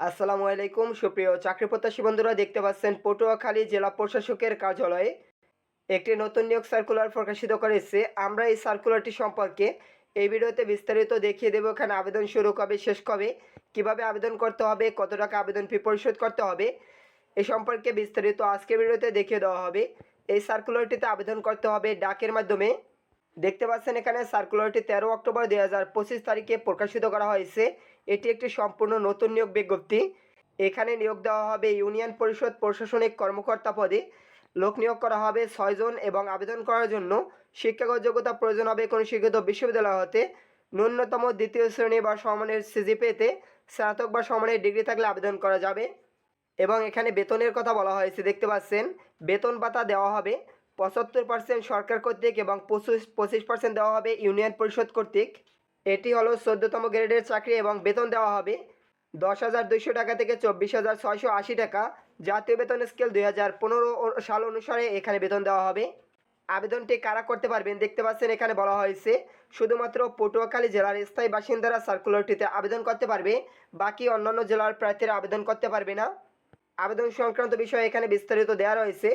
আসসালামু আলাইকুম, সুপ্রিয় চাকরি প্রত্যাশী বন্ধুরা, দেখতে পাচ্ছেন পটুয়াখালী জেলা প্রশাসকের কার্যালয়ে একটি নতুন নিয়োগ সার্কুলার প্রকাশিত করেছে। আমরা এই সার্কুলারটি সম্পর্কে এই ভিডিওতে বিস্তারিত দেখিয়ে দেবো এখানে আবেদন শুরু কবে, শেষ কবে, কীভাবে আবেদন করতে হবে, কত টাকা আবেদন ফি পরিশোধ করতে হবে, এ সম্পর্কে বিস্তারিত আজকের ভিডিওতে দেখিয়ে দেওয়া হবে। এই সার্কুলারটিতে আবেদন করতে হবে ডাকের মাধ্যমে। দেখতে পাচ্ছেন এখানে সার্কুলারটি তেরো অক্টোবর দুই হাজার পঁচিশ তারিখে প্রকাশিত করা হয়েছে। এটি একটি সম্পূর্ণ নতুন নিয়োগ বিজ্ঞপ্তি। এখানে নিয়োগ দেওয়া হবে ইউনিয়ন পরিষদ প্রশাসনিক কর্মকর্তা পদে। লোক নিয়োগ করা হবে ছয়জন এবং আবেদন করার জন্য শিক্ষাগত যোগ্যতা প্রয়োজন হবে কোনো শিক্ষিত বিশ্ববিদ্যালয় হতে ন্যূনতম দ্বিতীয় শ্রেণি বা সমানের সিজিপিএতে স্নাতক বা সমানের ডিগ্রি থাকলে আবেদন করা যাবে। এবং এখানে বেতনের কথা বলা হয়েছে, দেখতে পাচ্ছেন। বেতন ভাতা দেওয়া হবে, পঁচাত্তর পার্সেন্ট সরকার কর্তৃক এবং পঁচিশ পঁচিশ পার্সেন্ট দেওয়া হবে ইউনিয়ন পরিষদ কর্তৃক। এটি হলো চোদ্দতম গ্রেডের চাকরি এবং বেতন দেওয়া হবে। দশ হাজার দুইশো টাকা থেকে চব্বিশ হাজার ছয়শো আশি টাকা। জাতীয় বেতন স্কেল দুই হাজার পনেরো সাল অনুসারে এখানে বেতন দেওয়া হবে। আবেদনটি কারা করতে পারবেন দেখতে পাচ্ছেন এখানে বলা হয়েছে, শুধুমাত্র পটুয়াখালী জেলার স্থায়ী বাসিন্দারা সার্কুলারটিতে আবেদন করতে পারবে, বাকি অন্যান্য জেলার প্রার্থীরা আবেদন করতে পারবে না। আবেদন সংক্রান্ত বিষয়ে এখানে বিস্তারিত দেওয়া রয়েছে।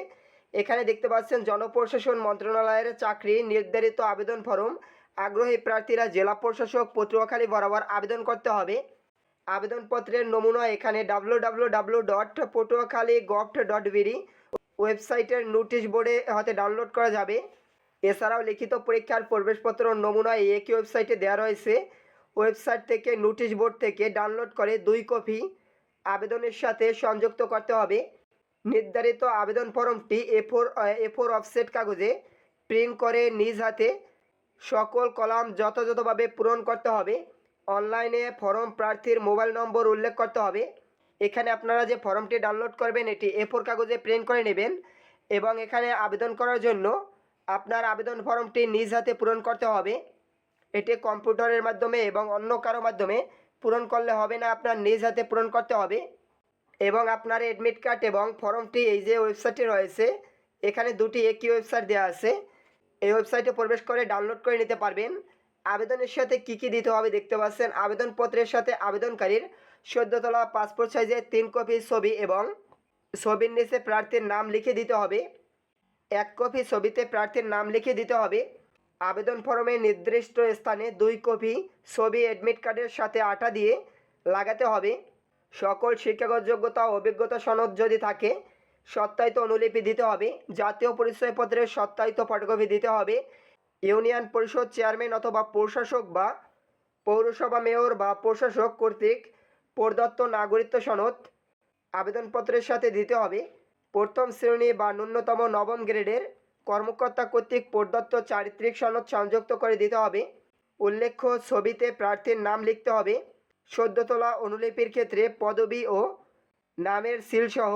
এখানে দেখতে পাচ্ছেন জনপ্রশাসন মন্ত্রণালয়ের চাকরি নির্ধারিত আবেদন ফরম আগ্রহী প্রার্থীরা জেলা প্রশাসক পটুয়াখালী বরাবর আবেদন করতে হবে। আবেদনপত্রের নমুনা এখানে W W W dot Patuakhali govt dot BD ওয়েবসাইটের নোটিশ বোর্ডে হাতে ডাউনলোড করা যাবে। এছাড়াও লিখিত পরীক্ষার প্রবেশপত্র নমুনা এই একই ওয়েবসাইটে দেওয়া রয়েছে। ওয়েবসাইট থেকে নোটিশ বোর্ড থেকে ডাউনলোড করে দুই কপি আবেদনের সাথে সংযুক্ত করতে হবে। নির্ধারিত আবেদন ফর্মটি A four A four offset কাগজে প্রিন্ট করে নিজ হাতে সকল কলাম যথাযথভাবে পূরণ করতে হবে। অনলাইনে ফর্ম প্রার্থীর মোবাইল নম্বর উল্লেখ করতে হবে। এখানে আপনারা যে ফর্মটি ডাউনলোড করবেন, এটি এ ফোর কাগজে প্রিন্ট করে নেবেন এবং এখানে আবেদন করার জন্য আপনার আবেদন ফর্মটি নিজ হাতে পূরণ করতে হবে। এটি কম্পিউটারের মাধ্যমে এবং অন্য কারও মাধ্যমে পূরণ করলে হবে না, আপনার নিজ হাতে পূরণ করতে হবে। এবং আপনার অ্যাডমিট কার্ড এবং ফর্মটি এই যে ওয়েবসাইটে রয়েছে, এখানে দুটি একই ওয়েবসাইট দেওয়া আছে। এই ওয়েবসাইটে প্রবেশ করে ডাউনলোড করে নিতে পারবেন। আবেদনের সাথে কি কি দিতে হবে দেখতে পাচ্ছেন? আবেদনপত্রের সাথে আবেদনকারীর সদ্যতলা পাসপোর্ট সাইজের তিন কপি ছবি এবং ছবির নিচে প্রার্থীর নাম লিখে দিতে হবে। এক কপি ছবিতে প্রার্থীর নাম লিখে দিতে হবে। আবেদন ফর্মে নির্দিষ্ট স্থানে দুই কপি ছবি অ্যাডমিট কার্ডের সাথে আঠা দিয়ে লাগাতে হবে। সকল শিক্ষাগত যোগ্যতা অভিজ্ঞতা সনদ যদি থাকে সত্যায়িত অনুলিপি দিতে হবে, জাতীয় পরিচয়পত্রের সত্যায়িত ফটোকপি দিতে হবে, ইউনিয়ন পরিষদ চেয়ারম্যান অথবা প্রশাসক বা পৌরসভা মেয়র বা প্রশাসক কর্তৃক প্রদত্ত নাগরিকত্ব সনদ আবেদনপত্রের সাথে দিতে হবে। প্রথম শ্রেণি বা ন্যূনতম নবম গ্রেডের কর্মকর্তা কর্তৃক প্রদত্ত চারিত্রিক সনদ সংযুক্ত করে দিতে হবে। উল্লেখ্য, ছবিতে প্রার্থীর নাম লিখতে হবে। সদ্য তোলা অনুলিপির ক্ষেত্রে পদবি ও নামের সিলসহ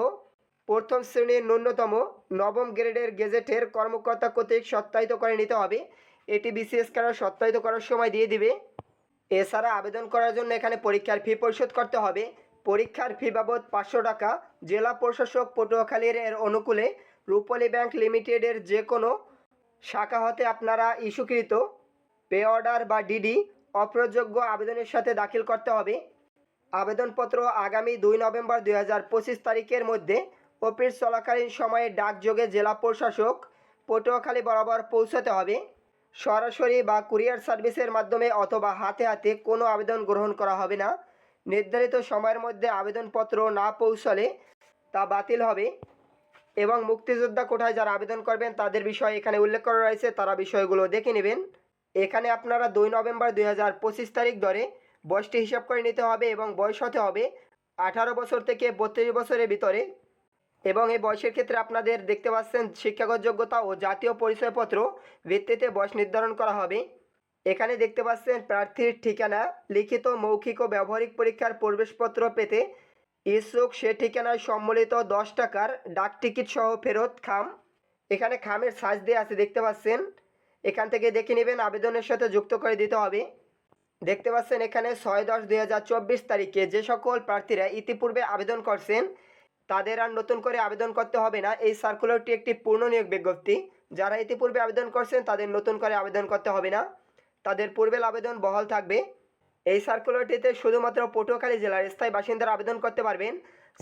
প্রথম শ্রেণির ন্যূনতম নবম গ্রেডের গেজেটের কর্মকর্তা কর্তৃক সত্যায়িত করে নিতে হবে। এটি বিসিএস কারা সত্যায়িত করার সময় দিয়ে দিবে? এছাড়া আবেদন করার জন্য এখানে পরীক্ষার ফি পরিশোধ করতে হবে। পরীক্ষার ফি বাবদ পাঁচশো টাকা জেলা প্রশাসক পটুয়াখালীর এর অনুকূলে রূপলী ব্যাংক লিমিটেডের যে কোনো শাখা হতে আপনারা ইস্যুকৃত পে অর্ডার বা ডিডি অপ্রযোগ্য আবেদনের সাথে দাখিল করতে হবে। আবেদনপত্র আগামী দুই নভেম্বর দুই হাজার পঁচিশ তারিখের মধ্যে অফিস চলাকালীন সময়ে ডাকযোগে জেলা প্রশাসক পটুয়াখালী বরাবর পৌঁছাতে হবে। সরাসরি বা কুরিয়ার সার্ভিসের মাধ্যমে অথবা হাতে হাতে কোনো আবেদন গ্রহণ করা হবে না। নির্ধারিত সময়ের মধ্যে আবেদনপত্র না পৌঁছলে তা বাতিল হবে এবং মুক্তিযোদ্ধা কোঠায় যারা আবেদন করবেন তাদের বিষয়ে এখানে উল্লেখ করা রয়েছে, তারা বিষয়গুলো দেখে নেবেন। এখানে আপনারা দুই নভেম্বর দুই হাজার পঁচিশ তারিখ ধরে বয়সটি হিসাব করে নিতে হবে এবং বয়স হতে হবে আঠারো বছর থেকে বত্রিশ বছরের ভিতরে। এবং এই বয়সের ক্ষেত্রে আপনাদের দেখতে পাচ্ছেন শিক্ষাগত যোগ্যতা ও জাতীয় পরিচয়পত্র ভিত্তিতে বয়স নির্ধারণ করা হবে। এখানে দেখতে পাচ্ছেন প্রার্থীর ঠিকানা, লিখিত মৌখিক ও ব্যবহারিক পরীক্ষার প্রবেশপত্র পেতে ইচ্ছুক সে ঠিকানায় সম্মিলিত দশ টাকার ডাক টিকিট সহ ফেরত খাম। এখানে খামের সাজ দিয়ে আছে দেখতে পাচ্ছেন। এখান থেকে দেখে নেবেন আবেদনের সাথে যুক্ত করে দিতে হবে। দেখতে পাচ্ছেন এখানে ছয় দশ দুই তারিখে যে সকল প্রার্থীরা ইতিপূর্বে আবেদন করছেন তাদের আর নতুন করে আবেদন করতে হবে না। এই সার্কুলারটি একটি পূর্ণ নিয়োগ বিজ্ঞপ্তি। যারা ইতিপূর্বে আবেদন করছেন, তাদের নতুন করে আবেদন করতে হবে না। তাদের পূর্বের আবেদন বহাল থাকবে। এই সার্কুলারটিতে শুধুমাত্র পটুয়াখালী জেলার স্থায়ী বাসিন্দারা আবেদন করতে পারবেন।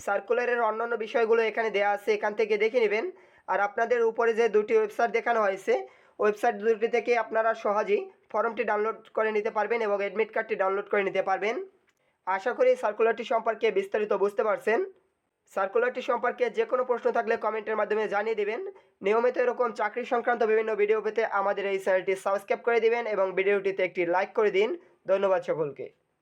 সার্কুলারের অন্যান্য বিষয়গুলো এখানে দেওয়া আছে, এখান থেকে দেখে নেবেন। আর আপনাদের উপরে যে দুটি ওয়েবসাইট দেখানো হয়েছে, ওয়েবসাইট দুটি থেকে আপনারা সহজেই ফর্মটি ডাউনলোড করে নিতে পারবেন এবং অ্যাডমিট কার্ডটি ডাউনলোড করে নিতে পারবেন। আশা করি সার্কুলারটি সম্পর্কে বিস্তারিত বুঝতে পারছেন। সার্কুলারটি সম্পর্কে যে কোনো প্রশ্ন থাকলে কমেন্টের মাধ্যমে জানিয়ে দেবেন। নিয়মিত এরকম চাকরি সংক্রান্ত বিভিন্ন ভিডিও পেতে আমাদের এই চ্যানেলটি সাবস্ক্রাইব করে দিবেন এবং ভিডিওটিতে একটি লাইক করে দিন। ধন্যবাদ সকলকে।